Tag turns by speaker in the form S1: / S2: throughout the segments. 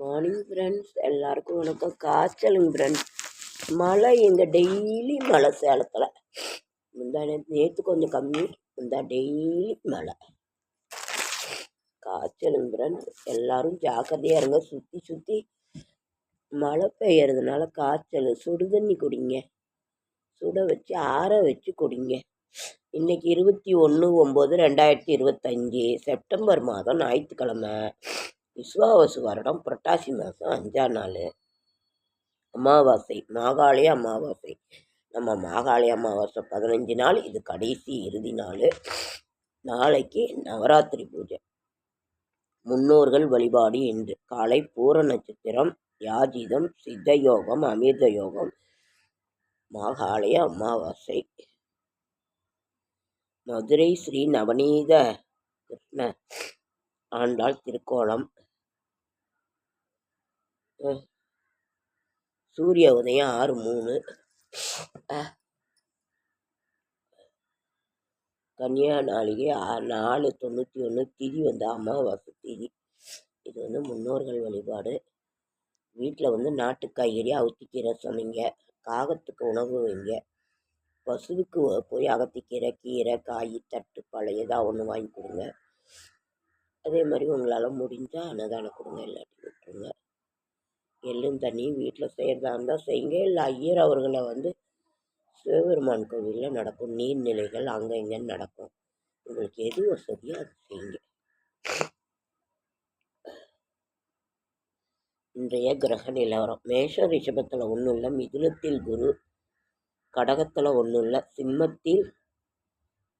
S1: Morning friends எல்லாருக்கும் வணக்கம். காய்ச்சலுங்க friends மழை இங்கே டெய்லி மழை சேலத்தில். முந்தா நேற்று கொஞ்சம் கம்மி. முந்தா டெய்லி மழை. காய்ச்சலுங்க ஃப்ரெண்ட்ஸ் எல்லோரும் ஜாக்கிரதையாக இருங்க. சுற்றி சுற்றி மழை பெய்யறதுனால காய்ச்சல். சுடு தண்ணி குடிங்க. சுட வச்சு ஆற வச்சு குடிங்க. இன்றைக்கி இருபத்தி ஒன்று ஒம்பது ரெண்டாயிரத்தி இருபத்தஞ்சி. செப்டம்பர் மாதம் ஞாயிற்றுக்கிழமை. விஸ்வாவசு வருடம் புரட்டாசி மாதம் அஞ்சாம் நாள். அமாவாசை மாகாளி அமாவாசை. நம்ம மாகாளி அமாவாசை பதினஞ்சு நாள் இது கடைசி இறுதி நாள். நாளைக்கு நவராத்திரி பூஜை. முன்னோர்கள் வழிபாடு இன்று. காலை பூர நட்சத்திரம் யாஜிதம் சித்த யோகம் அமிர்த யோகம் மாகாளய அமாவாசை. மதுரை ஸ்ரீ நவநீத கிருஷ்ண ஆண்டாள் திருக்கோலம். சூரிய உதயம் ஆறு மூணு. கன்னியா நாளிகை நாலு தொண்ணூற்றி ஒன்று திதி வந்து அமாவாசை திதி. இது வந்து முன்னோர்கள் வழிபாடு. வீட்டில் வந்து நாட்டு காய்கறி அவுத்திக்கீரை சொன்னீங்க. காகத்துக்கு உணவு வைங்க. பசுவுக்கு போய் அகத்திக்கீரை கீரை காய் தட்டு பழைய ஏதாவது ஒன்று வாங்கி கொடுங்க. அதே மாதிரி உங்களால் முடிஞ்சால் அன்னதானம் கொடுங்க இல்லாட்டி விட்டுருங்க. எள்ளும் தண்ணியும் வீட்டில் செய்கிறதா இருந்தால் செய்யுங்க. இல்லை ஐயர் அவர்களை வந்து சிவபெருமான் கோவிலில் நடக்கும் நீர்நிலைகள் அங்கே இங்கேன்னு நடக்கும். உங்களுக்கு எது வசதியோ அது செய்யுங்க. இன்றைய கிரக நிலவரம். மேஷ ரிஷபத்தில் ஒன்றும் இல்லை மிதுனத்தில் குரு கடகத்தில் ஒன்றும் இல்லை சிம்மத்தில்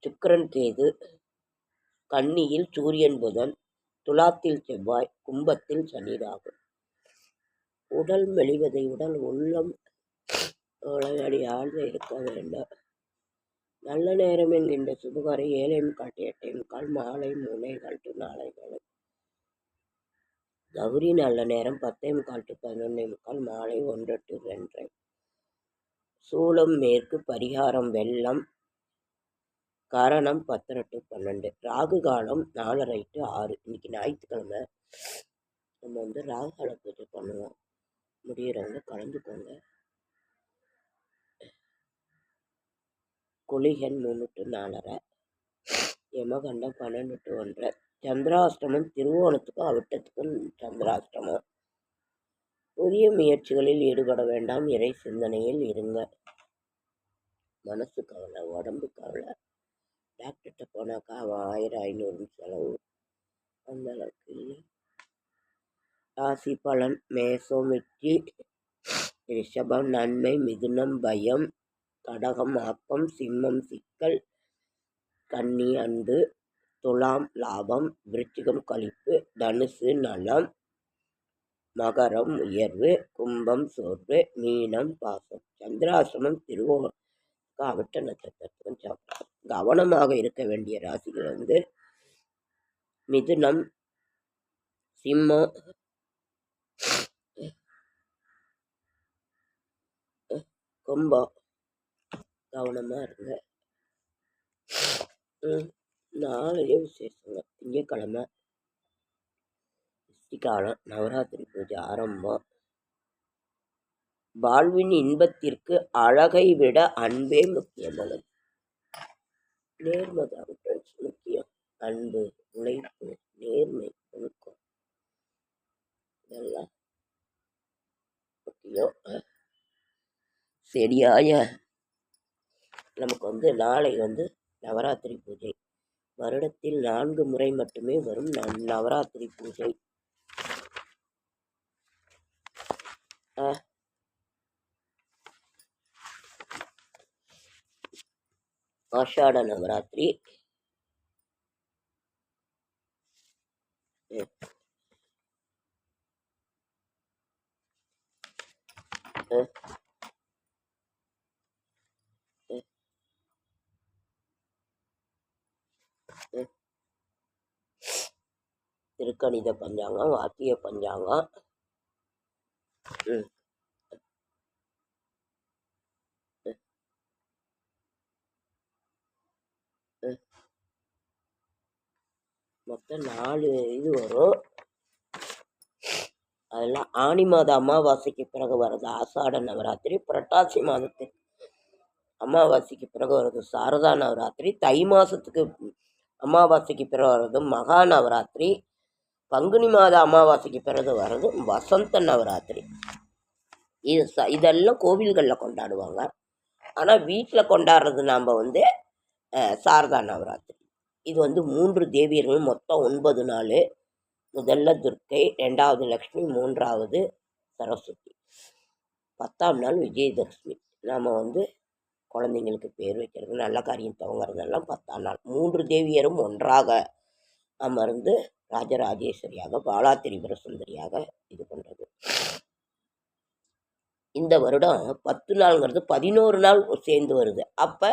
S1: சுக்கரன் கேது கன்னியில் சூரியன் புதன் துலாத்தில் செவ்வாய் கும்பத்தில் சனி உடல் மெலிவதை உடல் உள்ளம் ஆழ்ந்து இருக்க வேண்டும். நல்ல நேரம் என்கின்ற சுபகாரை ஏழையும் காட்டி எட்டையும் கால் மாலை மூளைகள் டு காலை கௌரி நல்ல நேரம் பத்தே முக்கால் டு பதினொன்றே முக்கால் மாலை ஒன்று டு ரெண்டரை. சூளம் மேற்கு பரிகாரம் வெள்ளம். கரணம் பத்தரை டு பன்னெண்டு. ராகு காலம் நாலரை டு ஆறு. இன்னைக்கு ஞாயிற்றுக்கிழமை. நம்ம வந்து ராகு கால பூஜை பண்ணுவோம். முடிகிறவங்க கலந்துக்கோங்க. குளிகன் மூணு டு நாலரை யமகண்டம் பன்னெண்டு டு ஒன்றரை சந்திராஷ்டமம் திருவோணத்துக்கும் அவிட்டத்துக்கும் சந்திராஷ்டமம். புதிய முயற்சிகளில் ஈடுபட வேண்டாம் இறை சிந்தனையில் இருங்க. மனசு கவலை உடம்பு கவலை. டாக்டர்கிட்ட போனாக்கா அவன் ஆயிரம் ஐநூறுன்னு செலவு. அந்த அளவுக்கு இல்லை. ராசி பலன் மேசம் வெற்றி ரிஷபம் நன்மை மிதுனம் பயம் கடகம் ஆக்கம் சிம்மம் சிக்கல் கன்னி அன்பு துலாம் லாபம் விருச்சிகம் கழிப்பு தனுசு நலம் மகரம் உயர்வு கும்பம் சோர்வு மீனம் பாசம் சந்திராசிரமம் திருவோணம் காவட்ட நட்சத்திரத்துக்கும் கவனமாக இருக்க வேண்டிய ராசிகள் வந்து மிதுனம் சிம்மம் ரொம்ப கவனமாக இருங்க. நாளையே விசேஷங்க. திங்கக்கிழமை காலம் நவராத்திரி பூஜை ஆரம்பம். வாழ்வின் இன்பத்திற்கு அழகை விட அன்பே முக்கியமானது. நேர்மதான் முக்கியம். அன்பு உழைப்பு நேர்மை ஒழுக்கம். இதெல்லாம் முக்கியம். சரியாய நமக்கு வந்து நாளை வந்து நவராத்திரி பூஜை. வருடத்தில் நான்கு முறை மட்டுமே வரும் நவராத்திரி பூஜை. ஆஷாட நவராத்திரி. திருக்கணித பஞ்சாங்கம் வாக்கிய பஞ்சாங்கம். மொத்தம் நாலு இது வரும். அதெல்லாம் ஆனி மாத அமாவாசைக்கு பிறகு வர்றது ஆஷாட நவராத்திரி புரட்டாசி மாதத்துக்கு அமாவாசைக்கு பிறகு வர்றது சாரதா நவராத்திரி தை மாதத்துக்கு அமாவாசைக்கு பிறகு வர்றது மகா நவராத்திரி பங்குனி மாத அமாவாசைக்கு பிறகு வர்றது வசந்த நவராத்திரி. இது ச இதெல்லாம் கோவில்களில் கொண்டாடுவாங்க. ஆனால் வீட்டில் கொண்டாடுறது நாம் வந்து சாரதா நவராத்திரி. இது வந்து மூன்று தேவியர்கள் மொத்தம் ஒன்பது நாள். முதல்ல துர்க்கை ரெண்டாவது லக்ஷ்மி மூன்றாவது சரஸ்வதி. பத்தாம் நாள் விஜயதசமி. நாம் வந்து குழந்தைங்களுக்கு பேர் வைக்கிறது நல்ல காரியம் துவங்குறதெல்லாம் பத்தாம் நாள். மூன்று தேவியரும் ஒன்றாக அமர்ந்து ராஜராஜேஸ்வரியாக பாலாத்திரிபுர சுந்தரியாக இது பண்ணுறது இந்த வருடம் பத்து நாளுங்கிறது பதினோரு நாள் சேர்ந்து வருது. அப்போ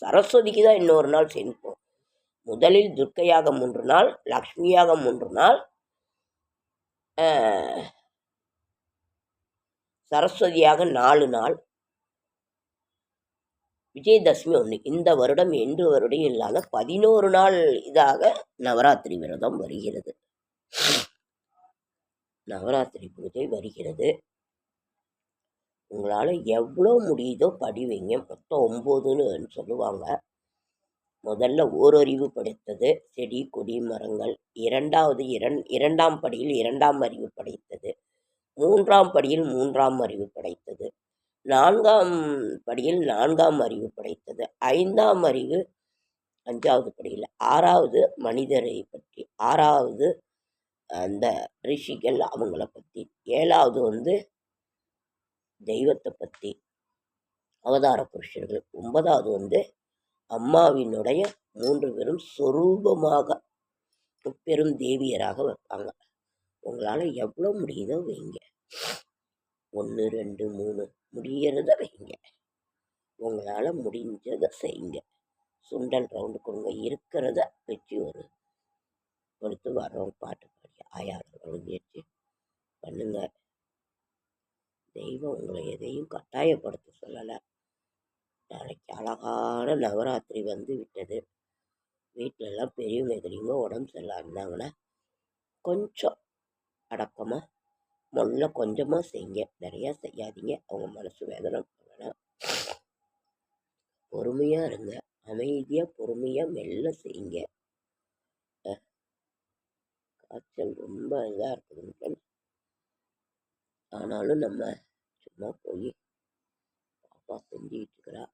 S1: சரஸ்வதிக்கு தான் இன்னொரு நாள் சேர்ந்துப்போம். முதலில் துர்க்கையாக மூன்று நாள் லக்ஷ்மியாக மூன்று நாள் சரஸ்வதியாக நாலு நாள் விஜயதசமி ஒன்று. இந்த வருடம் என்று வருடம் இல்லாத பதினோரு நாள் இதாக நவராத்திரி விரதம் வருகிறது. நவராத்திரி பூஜை வருகிறது. உங்களால் எவ்வளோ முடியுதோ படிவீங்க. மொத்தம் ஒம்போதுன்னு சொல்லுவாங்க. முதல்ல ஓரறிவு படைத்தது செடி கொடி மரங்கள். இரண்டாவது இரண் இரண்டாம் படியில் இரண்டாம் அறிவு படைத்தது. மூன்றாம் படியில் மூன்றாம் அறிவு படைத்தது. நான்காம் படியில் நான்காம் அறிவு படைத்தது. ஐந்தாம் அறிவு அஞ்சாவது படியில். ஆறாவது மனிதரை பற்றி. ஆறாவது அந்த ரிஷிகள் அவங்கள பற்றி ஏழாவது வந்து தெய்வத்தை பற்றி அவதார புருஷர்கள். ஒன்பதாவது வந்து அம்மாவினுடைய மூன்று பேரும் சொரூபமாக முப்பெரும் தேவியராக வைப்பாங்க. உங்களால் எவ்வளோ முடியுதோ வைங்க. ஒன்று ரெண்டு மூணு. முடியறத வைங்க. உங்களால் முடிஞ்சதை செய்யுங்க சுண்டல் ரவுண்டு கொடுங்க. இருக்கிறத வச்சு ஒரு கொடுத்து வர்றவங்க பாட்டு பாடி. ஆயாரம் வச்சு பண்ணுங்க. தெய்வம் உங்களை எதையும் கட்டாயப்படுத்த சொல்லலை. நாளைக்கு அழகான நவராத்திரி வந்து விட்டது. வீட்டிலெல்லாம் பெரியவங்க எதிரிங்க உடம்பு சரியில்லாம இருந்தாங்கன்னா கொஞ்சம் அடக்கமாக முதல்ல கொஞ்சமாக செய்யுங்க நிறையா செய்யாதீங்க. அவங்க மனசு வேதனை வேணாம் பொறுமையாக இருங்க. அமைதியாக பொறுமையாக மெல்ல செய்யுங்க. காய்ச்சல் ரொம்ப இதாக இருக்குது ஆனாலும் நம்ம சும்மா போய் பாப்பா செஞ்சுக்கிட்டு இருக்கிறா.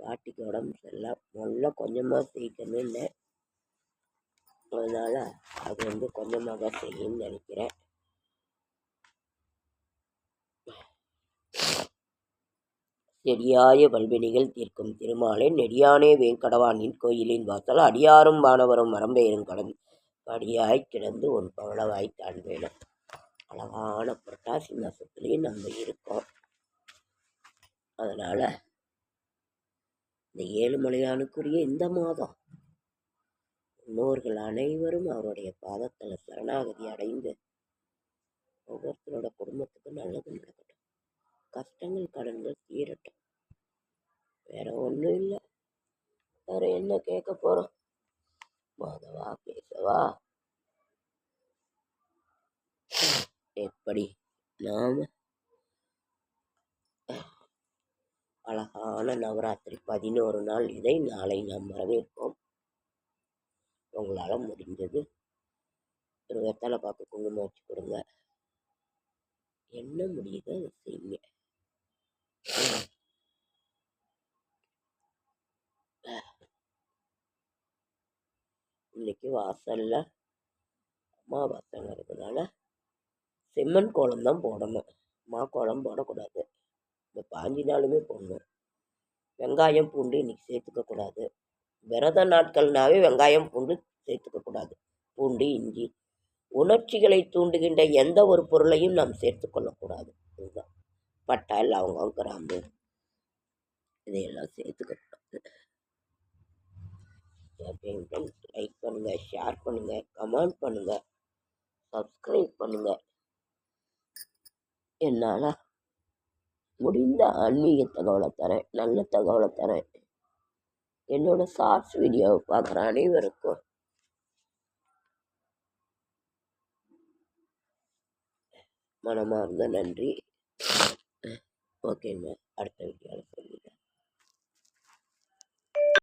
S1: பாட்டிக்கு உடம்பு சரியில்லை. முதல்ல கொஞ்சமாக செய்யணும்னு. அதனால் அது வந்து கொஞ்சமாக தான் நினைக்கிறேன். செடியாய வல்வினிகள் தீர்க்கும். திருமாலே நெடியானே வேங்கடவானின் கோயிலின் வாசல் அடியாரும் வானவரும் மரம்பெயரும் கடந்து படியாய் கிடந்து உன் பவளவாய் வேணும் அழகான புரட்டாசி மாசத்துலேயும் நம்ம இருக்கோம். அதனால் இந்த ஏழுமலையானுக்குரிய இந்த மாதம் முன்னோர்கள் அனைவரும் அவருடைய பாதத்தில் சரணாகதி அடைந்து ஒவ்வொருத்தரோட குடும்பத்துக்கும் நல்லது நடக்கட்டும். கஷ்டங்கள் கடன்கள் தீரட்டும். வேற ஒன்றும் இல்லை. வேற என்ன கேட்க போகிறோம் மாதவா கேசவா எப்படி நாம்? அழகான நவராத்திரி பதினோரு நாள் இதை நாளை நாம் வரவேற்போம். உங்களால் முடிஞ்சது ஒரு வெத்தலை பார்த்து குங்குமம் வச்சு கொடுங்க. என்ன முடியுதோ அதை செய்யுங்க. இன்னைக்கு வாசல்ல இருக்கிறதுனால செம்மண் கோலம் தான் போடணும். மா கோலம் போடக்கூடாது. இந்த பாஞ்சு நாளுமே போடணும். வெங்காயம் பூண்டு இன்னைக்கு சேர்த்துக்க கூடாது. விரத நாட்கள்னாவே வெங்காயம் பூண்டு சேர்த்துக்க கூடாது. பூண்டு இஞ்சி உணர்ச்சிகளை தூண்டுகின்ற எந்த ஒரு பொருளையும் நாம் சேர்த்துக்கொள்ளக்கூடாது பட்டை லவங்கம் கிராம்பு இதையெல்லாம் சேர்த்துக்க லைக் பண்ணுங்கள் ஷேர் பண்ணுங்கள் கமெண்ட் பண்ணுங்கள் சப்ஸ்கிரைப் பண்ணுங்கள் என்னால் முடிந்த ஆன்மீக தகவலை தரேன் நல்ல தகவலை தரேன். என்னோட ஷார்ட்ஸ் வீடியோவை பார்க்குற அனைவருக்கும் மனமார்ந்த நன்றி. ஓகேங்க. அடுத்த வீடியோவில் சொல்லுங்கள்